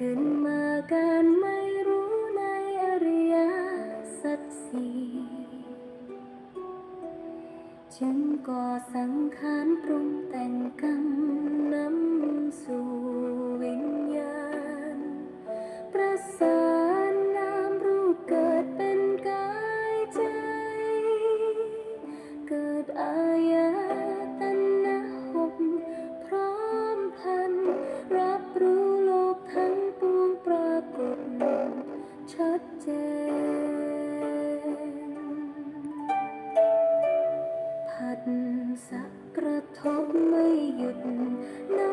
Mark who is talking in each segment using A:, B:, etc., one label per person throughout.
A: ขึ้นมาการไม่รู้ในอริยสัจสี่จึงก่อสังขารปรุงแต่งกรรมนำสู่วิญญาณประสา 有点那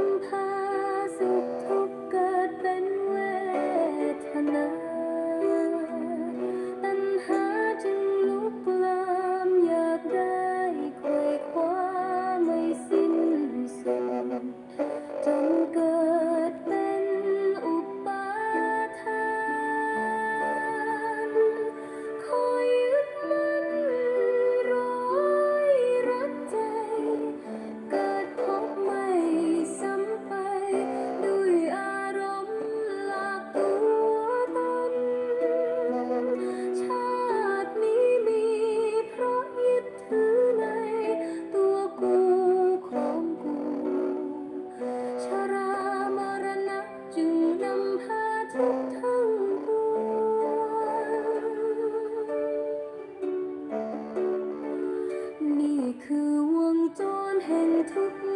A: ধূপ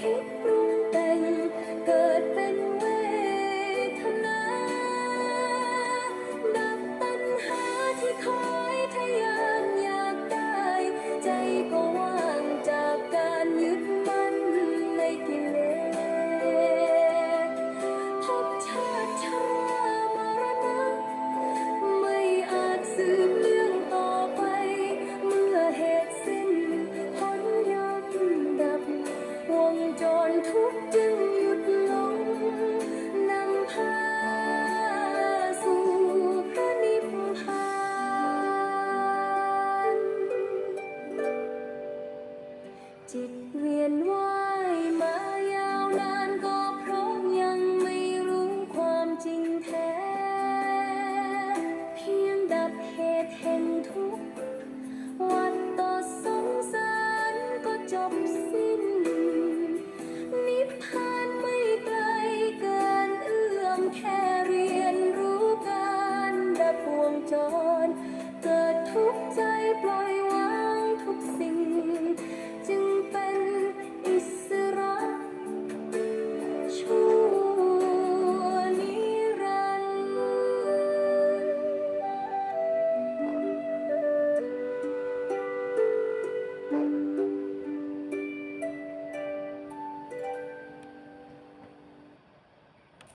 A: Thank you. see.